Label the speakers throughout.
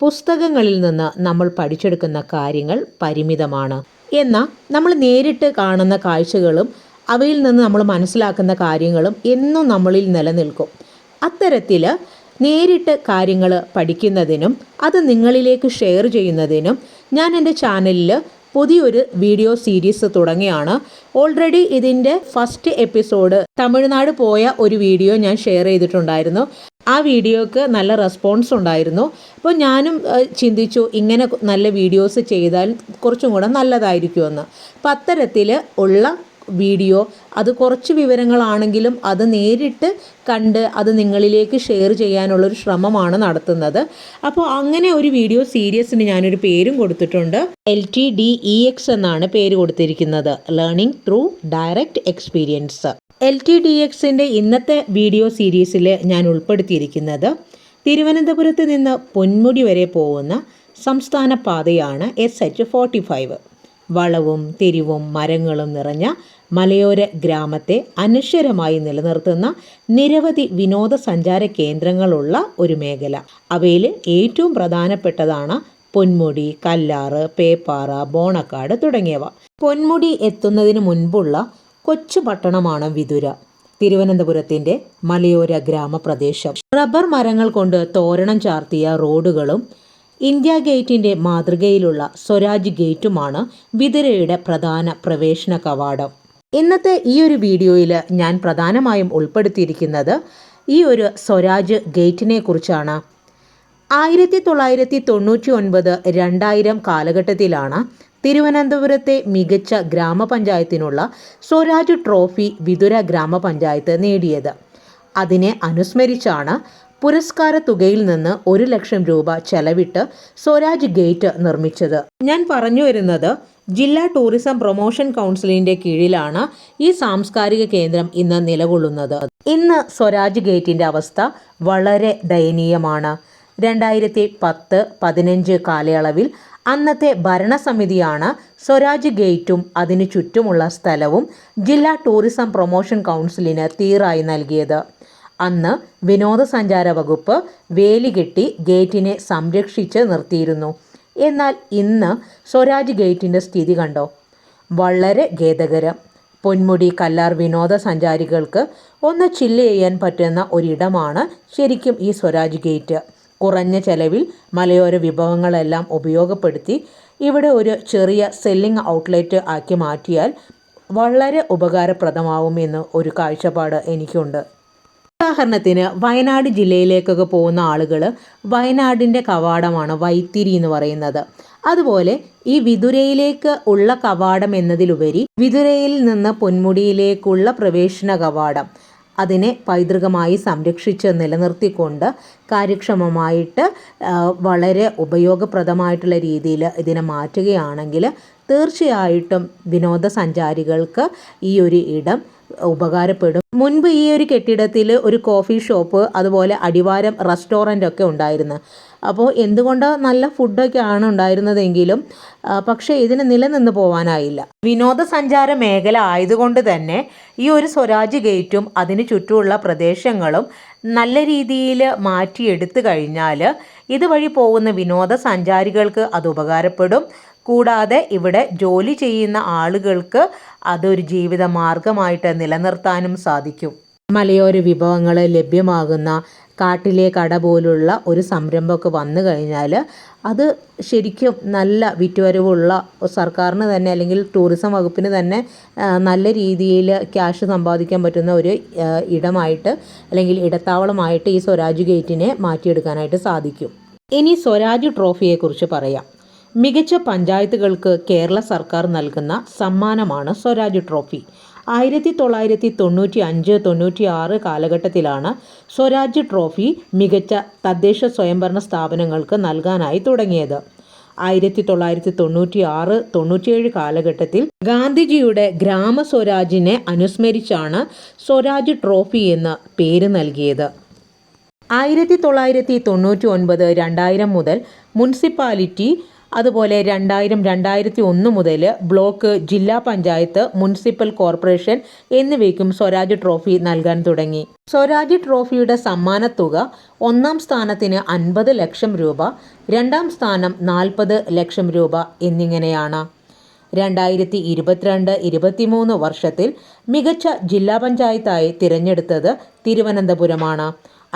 Speaker 1: പുസ്തകങ്ങളിൽ നിന്ന് നമ്മൾ പഠിച്ചെടുക്കുന്ന കാര്യങ്ങൾ പരിമിതമാണ്. എന്നാൽ നമ്മൾ നേരിട്ട് കാണുന്ന കാഴ്ചകളും അവയിൽ നിന്ന് നമ്മൾ മനസ്സിലാക്കുന്ന കാര്യങ്ങളും എന്നും നമ്മളിൽ നിലനിൽക്കും. അത്തരത്തിൽ നേരിട്ട് കാര്യങ്ങൾ പഠിക്കുന്നതിനും അത് നിങ്ങളിലേക്ക് ഷെയർ ചെയ്യുന്നതിനും ഞാൻ എന്റെ ചാനലിൽ പുതിയൊരു വീഡിയോ സീരീസ് തുടങ്ങിയാണ്. ഓൾറെഡി ഇതിന്റെ ഫസ്റ്റ് എപ്പിസോഡ് തമിഴ്നാട് പോയ ഒരു വീഡിയോ ഞാൻ ഷെയർ ചെയ്തിട്ടുണ്ടായിരുന്നു. ആ വീഡിയോക്ക് നല്ല റെസ്പോൺസ് ഉണ്ടായിരുന്നു. അപ്പോൾ ഞാനും ചിന്തിച്ചു ഇങ്ങനെ നല്ല വീഡിയോസ് ചെയ്താൽ കുറച്ചും കൂടെ നല്ലതായിരിക്കുമെന്ന്. അപ്പം അത്തരത്തിൽ ഉള്ള വീഡിയോ അത് കുറച്ച് വിവരങ്ങളാണെങ്കിലും അത് നേരിട്ട് കണ്ട് അത് നിങ്ങളിലേക്ക് ഷെയർ ചെയ്യാനുള്ളൊരു ശ്രമമാണ് നടത്തുന്നത്. അപ്പോൾ അങ്ങനെ ഒരു വീഡിയോ സീരീസിന് ഞാനൊരു പേരും കൊടുത്തിട്ടുണ്ട്. L T D E X എന്നാണ് പേര് കൊടുത്തിരിക്കുന്നത്. Learning through direct experience L T D എക്സിന്റെ ഇന്നത്തെ വീഡിയോ സീരീസിൽ ഞാൻ ഉൾപ്പെടുത്തിയിരിക്കുന്നത് തിരുവനന്തപുരത്ത് നിന്ന് പൊന്മുടി വരെ പോകുന്ന സംസ്ഥാന പാതയാണ് എസ് എച്ച് ഫോർട്ടി ഫൈവ് വളവും തിരിവും മരങ്ങളും നിറഞ്ഞ മലയോര ഗ്രാമത്തെ അനശ്വരമായി നിലനിർത്തുന്ന നിരവധി വിനോദസഞ്ചാര കേന്ദ്രങ്ങളുള്ള ഒരു മേഖല. അവയിൽ ഏറ്റവും പ്രധാനപ്പെട്ടതാണ് പൊന്മുടി കല്ലാറ് പേപ്പാറ ബോണക്കാട് തുടങ്ങിയവ. പൊന്മുടി എത്തുന്നതിന് മുൻപുള്ള കൊച്ചു പട്ടണമാണ് വിതുര. തിരുവനന്തപുരത്തിന്റെ മലയോര ഗ്രാമപ്രദേശം. റബ്ബർ മരങ്ങൾ കൊണ്ട് തോരണം ചാർത്തിയ റോഡുകളും ഇന്ത്യ ഗേറ്റിന്റെ മാതൃകയിലുള്ള സ്വരാജ് ഗേറ്റുമാണ് വിതുരയുടെ പ്രധാന പ്രവേശന കവാടം. ഇന്നത്തെ ഈ ഒരു വീഡിയോയിൽ ഞാൻ പ്രധാനമായും ഉൾപ്പെടുത്തിയിരിക്കുന്നത് ഈ ഒരു സ്വരാജ് ഗേറ്റിനെ കുറിച്ചാണ്. ആയിരത്തി തൊള്ളായിരത്തി തൊണ്ണൂറ്റി ഒൻപത് രണ്ടായിരം കാലഘട്ടത്തിലാണ് തിരുവനന്തപുരത്തെ മികച്ച ഗ്രാമപഞ്ചായത്തിനുള്ള സ്വരാജ് ട്രോഫി വിതുര ഗ്രാമപഞ്ചായത്ത് നേടിയത്. അതിനെ അനുസ്മരിച്ചാണ് പുരസ്കാര തുകയിൽ നിന്ന് ഒരു ലക്ഷം രൂപ ചെലവിട്ട് സ്വരാജ് ഗേറ്റ് നിർമ്മിച്ചത്. ഞാൻ പറഞ്ഞു വരുന്നത് ജില്ലാ ടൂറിസം പ്രൊമോഷൻ കൗൺസിലിന്റെ കീഴിലാണ് ഈ സാംസ്കാരിക കേന്ദ്രം ഇന്ന് നിലകൊള്ളുന്നത്. ഇന്ന് സ്വരാജ് ഗേറ്റിന്റെ അവസ്ഥ വളരെ ദയനീയമാണ്. രണ്ടായിരത്തി പത്ത് പതിനഞ്ച് കാലയളവിൽ അന്നത്തെ ഭരണസമിതിയാണ് സ്വരാജ് ഗേറ്റും അതിനു ചുറ്റുമുള്ള സ്ഥലവും ജില്ലാ ടൂറിസം പ്രൊമോഷൻ കൗൺസിലിന് തീറായി നൽകിയത്. അന്ന് വിനോദസഞ്ചാര വകുപ്പ് വേലികെട്ടി ഗേറ്റിനെ സംരക്ഷിച്ച് നിർത്തിയിരുന്നു. എന്നാൽ ഇന്ന് സ്വരാജ് ഗേറ്റിന്റെ സ്ഥിതി കണ്ടോ? വളരെ ഖേദകരം. പൊന്മുടി കല്ലാർ വിനോദസഞ്ചാരികൾക്ക് ഒന്ന് ചില്ല് ചെയ്യാൻ പറ്റുന്ന ഒരിടമാണ് ശരിക്കും ഈ സ്വരാജ് ഗേറ്റ്. കുറഞ്ഞ ചെലവിൽ മലയോര വിഭവങ്ങളെല്ലാം ഉപയോഗപ്പെടുത്തി ഇവിടെ ഒരു ചെറിയ സെല്ലിംഗ് ഔട്ട്ലെറ്റ് ആക്കി മാറ്റിയാൽ വളരെ ഉപകാരപ്രദമാവുമെന്ന് ഒരു കാഴ്ചപ്പാട് എനിക്കുണ്ട്. ഉദാഹരണത്തിന് വയനാട് ജില്ലയിലേക്കൊക്കെ പോകുന്ന ആളുകൾ വയനാടിന്റെ കവാടമാണ് വൈത്തിരി എന്ന് പറയുന്നത്. അതുപോലെ ഈ വിതുരയിലേക്ക് ഉള്ള കവാടം എന്നതിലുപരി വിതുരയിൽ നിന്ന് പൊന്മുടിയിലേക്കുള്ള പ്രവേശന കവാടം അതിനെ പൈതൃകമായി സംരക്ഷിച്ച് നിലനിർത്തിക്കൊണ്ട് കാര്യക്ഷമമായിട്ട് വളരെ ഉപയോഗപ്രദമായിട്ടുള്ള രീതിയിൽ ഇതിനെ മാറ്റുകയാണെങ്കിൽ തീർച്ചയായിട്ടും വിനോദസഞ്ചാരികൾക്ക് ഈ ഒരു ഇടം ഉപകാരപ്പെടും. മുൻപ് ഈ ഒരു കെട്ടിടത്തിൽ ഒരു കോഫി ഷോപ്പ് അതുപോലെ അടിവാരം റെസ്റ്റോറന്റ് ഒക്കെ ഉണ്ടായിരുന്നു. അപ്പോൾ എന്തുകൊണ്ട് നല്ല ഫുഡൊക്കെ ആണ് ഉണ്ടായിരുന്നതെങ്കിലും പക്ഷേ ഇതിന് നിലനിന്ന് പോവാനായില്ല. വിനോദസഞ്ചാര മേഖല ആയതുകൊണ്ട് തന്നെ ഈ ഒരു സ്വരാജ് ഗേറ്റും അതിന് ചുറ്റുമുള്ള പ്രദേശങ്ങളും നല്ല രീതിയിൽ മാറ്റിയെടുത്തു കഴിഞ്ഞാൽ ഇതുവഴി പോകുന്ന വിനോദസഞ്ചാരികൾക്ക് അത് ഉപകാരപ്പെടും. കൂടാതെ ഇവിടെ ജോലി ചെയ്യുന്ന ആളുകൾക്ക് അതൊരു ജീവിത മാർഗമായിട്ട് നിലനിർത്താനും സാധിക്കും. മലയോര വിഭവങ്ങൾ ലഭ്യമാകുന്ന കാട്ടിലെ കട പോലുള്ള ഒരു സംരംഭമൊക്കെ വന്നു കഴിഞ്ഞാൽ അത് ശരിക്കും നല്ല വിറ്റുവരവുള്ള സർക്കാരിന് തന്നെ അല്ലെങ്കിൽ ടൂറിസം വകുപ്പിന് തന്നെ നല്ല രീതിയിൽ ക്യാഷ് സമ്പാദിക്കാൻ പറ്റുന്ന ഒരു ഇടമായിട്ട് അല്ലെങ്കിൽ ഇടത്താവളമായിട്ട് ഈ സ്വരാജ് ഗേറ്റിനെ മാറ്റിയെടുക്കാനായിട്ട് സാധിക്കും. ഇനി സ്വരാജ് ട്രോഫിയെക്കുറിച്ച് പറയാം. മികച്ച പഞ്ചായത്തുകൾക്ക് കേരള സർക്കാർ നൽകുന്ന സമ്മാനമാണ് സ്വരാജ് ട്രോഫി. ആയിരത്തി തൊള്ളായിരത്തി തൊണ്ണൂറ്റി അഞ്ച് തൊണ്ണൂറ്റി ആറ് കാലഘട്ടത്തിലാണ് സ്വരാജ് ട്രോഫി മികച്ച തദ്ദേശ സ്വയംഭരണ സ്ഥാപനങ്ങൾക്ക് നൽകാനായി തുടങ്ങിയത്. ആയിരത്തി തൊള്ളായിരത്തി തൊണ്ണൂറ്റി ആറ് തൊണ്ണൂറ്റിയേഴ് കാലഘട്ടത്തിൽ ഗാന്ധിജിയുടെ ഗ്രാമ സ്വരാജിനെ അനുസ്മരിച്ചാണ് സ്വരാജ് ട്രോഫി എന്ന് പേര് നൽകിയത്. ആയിരത്തി തൊള്ളായിരത്തി തൊണ്ണൂറ്റി ഒൻപത് രണ്ടായിരം മുതൽ മുനിസിപ്പാലിറ്റി അതുപോലെ രണ്ടായിരം രണ്ടായിരത്തി ഒന്ന് മുതൽ ബ്ലോക്ക് ജില്ലാ പഞ്ചായത്ത് മുനിസിപ്പൽ കോർപ്പറേഷൻ എന്നിവയ്ക്കും സ്വരാജ് ട്രോഫി നൽകാൻ തുടങ്ങി. സ്വരാജ് ട്രോഫിയുടെ സമ്മാനത്തുക ഒന്നാം സ്ഥാനത്തിന് അൻപത് ലക്ഷം രൂപ രണ്ടാം സ്ഥാനം നാൽപ്പത് ലക്ഷം രൂപ എന്നിങ്ങനെയാണ്. രണ്ടായിരത്തി ഇരുപത്തിരണ്ട് ഇരുപത്തിമൂന്ന് വർഷത്തിൽ മികച്ച ജില്ലാ പഞ്ചായത്തായി തിരഞ്ഞെടുത്തത് തിരുവനന്തപുരമാണ്.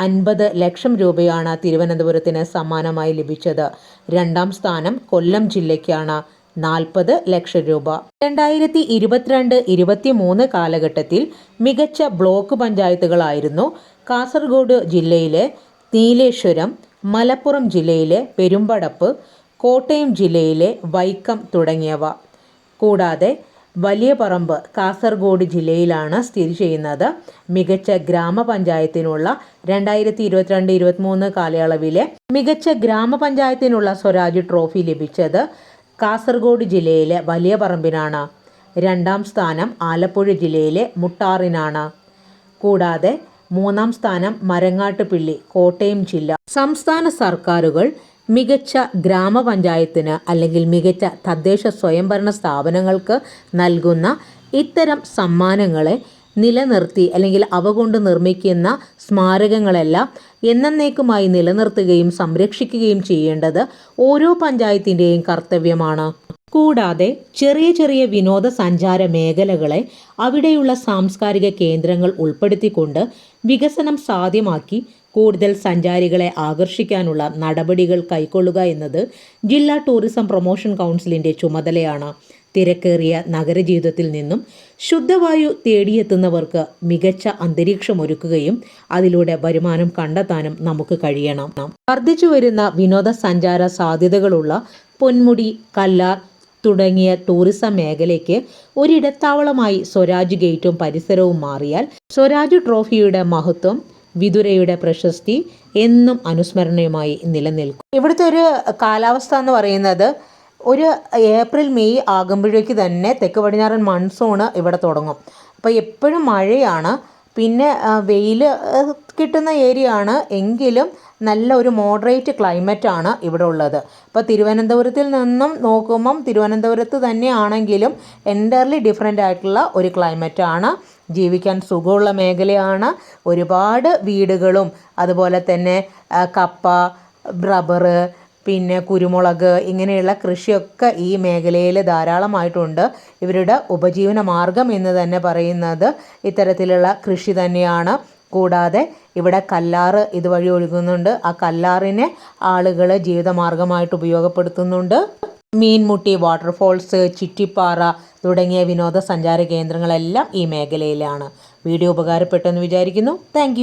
Speaker 1: അൻപത് ലക്ഷം രൂപയാണ് തിരുവനന്തപുരത്തിന് സമ്മാനമായി ലഭിച്ചത്. രണ്ടാം സ്ഥാനം കൊല്ലം ജില്ലയ്ക്കാണ് നാൽപ്പത് ലക്ഷം രൂപ. രണ്ടായിരത്തി ഇരുപത്തിരണ്ട് ഇരുപത്തിമൂന്ന് കാലഘട്ടത്തിൽ മികച്ച ബ്ലോക്ക് പഞ്ചായത്തുകളായിരുന്നു കാസർഗോഡ് ജില്ലയിലെ നീലേശ്വരം മലപ്പുറം ജില്ലയിലെ പെരുമ്പടപ്പ് കോട്ടയം ജില്ലയിലെ വൈക്കം തുടങ്ങിയവ. കൂടാതെ വലിയ പറമ്പ് കാസർഗോഡ് ജില്ലയിലാണ് സ്ഥിതി ചെയ്യുന്നത്. മികച്ച ഗ്രാമപഞ്ചായത്തിനുള്ള രണ്ടായിരത്തി ഇരുപത്തിരണ്ട് ഇരുപത്തിമൂന്ന് കാലയളവിലെ മികച്ച ഗ്രാമപഞ്ചായത്തിനുള്ള സ്വരാജ് ട്രോഫി ലഭിച്ചത് കാസർഗോഡ് ജില്ലയിലെ വലിയ പറമ്പിനാണ്. രണ്ടാം സ്ഥാനം ആലപ്പുഴ ജില്ലയിലെ മുട്ടാറിനാണ്. കൂടാതെ മൂന്നാം സ്ഥാനം മരങ്ങാട്ടുപിള്ളി കോട്ടയം ജില്ല. സംസ്ഥാന സർക്കാരുകൾ മികച്ച ഗ്രാമപഞ്ചായത്തിന് അല്ലെങ്കിൽ മികച്ച തദ്ദേശ സ്വയംഭരണ സ്ഥാപനങ്ങൾക്ക് നൽകുന്ന ഇത്തരം സമ്മാനങ്ങളെ നിലനിർത്തി അല്ലെങ്കിൽ അവ കൊണ്ട് നിർമ്മിക്കുന്ന സ്മാരകങ്ങളെല്ലാം എന്നേക്കുമായി നിലനിർത്തുകയും സംരക്ഷിക്കുകയും ചെയ്യേണ്ടത് ഓരോ പഞ്ചായത്തിന്റെയും കർത്തവ്യമാണ്. കൂടാതെ ചെറിയ ചെറിയ വിനോദസഞ്ചാര മേഖലകളെ അവിടെയുള്ള സാംസ്കാരിക കേന്ദ്രങ്ങൾ ഉൾപ്പെടുത്തിക്കൊണ്ട് വികസനം സാധ്യമാക്കി കൂടുതൽ സഞ്ചാരികളെ ആകർഷിക്കാനുള്ള നടപടികൾ കൈക്കൊള്ളുക എന്നത് ജില്ലാ ടൂറിസം പ്രൊമോഷൻ കൗൺസിലിന്റെ ചുമതലയാണ്. തിരക്കേറിയ നഗരജീവിതത്തിൽ നിന്നും ശുദ്ധവായു തേടിയെത്തുന്നവർക്ക് മികച്ച അന്തരീക്ഷം ഒരുക്കുകയും അതിലൂടെ വരുമാനം കണ്ടെത്താനും നമുക്ക് കഴിയണം. വർദ്ധിച്ചു വരുന്ന വിനോദസഞ്ചാര സാധ്യതകളുള്ള പൊന്മുടി കല്ലാർ തുടങ്ങിയ ടൂറിസം മേഖലയ്ക്ക് ഒരിടത്താവളമായി സ്വരാജ് ഗേറ്റും പരിസരവും മാറിയാൽ സ്വരാജ് ട്രോഫിയുടെ മഹത്വം വിതുരയുടെ പ്രശസ്തി എന്നും അനുസ്മരണീയമായി നിലനിൽക്കും. ഇവിടുത്തെ ഒരു കാലാവസ്ഥ എന്ന് പറയുന്നത് ഒരു ഏപ്രിൽ മെയ് ആകുമ്പോഴേക്ക് തന്നെ തെക്ക് പടിഞ്ഞാറൻ മൺസൂൺ ഇവിടെ തുടങ്ങും. അപ്പോൾ എപ്പോഴും മഴയാണ്. പിന്നെ വെയിൽ കിട്ടുന്ന ഏരിയ ആണ് എങ്കിലും നല്ല ഒരു മോഡറേറ്റ് ആണ് ഇവിടെ ഉള്ളത് ഇപ്പോൾ തിരുവനന്തപുരത്തിൽ നിന്നും നോക്കുമ്പം തിരുവനന്തപുരത്ത് തന്നെയാണെങ്കിലും എന്റർലി ഡിഫറെന്റ് ആയിട്ടുള്ള ഒരു ക്ലൈമറ്റ് ആണ്. ജീവിക്കാൻ സുഖമുള്ള മേഖലയാണ്. ഒരുപാട് വീടുകളും അതുപോലെ തന്നെ കപ്പ റബ്ബർ പിന്നെ കുരുമുളക് ഇങ്ങനെയുള്ള കൃഷിയൊക്കെ ഈ മേഖലയിൽ ധാരാളമായിട്ടുണ്ട്. ഇവരുടെ ഉപജീവന മാർഗം എന്ന് തന്നെ പറയുന്നത് ഇത്തരത്തിലുള്ള കൃഷി തന്നെയാണ്. കൂടാതെ ഇവിടെ കല്ലാറ് ഇതുവഴി ഒഴുകുന്നുണ്ട്. ആ കല്ലാറിനെ ആളുകൾ ജീവിതമാർഗമായിട്ട് ഉപയോഗപ്പെടുത്തുന്നുണ്ട്. മീൻമുട്ടി വാട്ടർഫോൾസ് ചിറ്റിപ്പാറ തുടങ്ങിയ വിനോദസഞ്ചാര കേന്ദ്രങ്ങളെല്ലാം ഈ മേഖലയിലാണ്. വീഡിയോ ഉപകാരപ്പെട്ടെന്ന് വിചാരിക്കുന്നു. താങ്ക്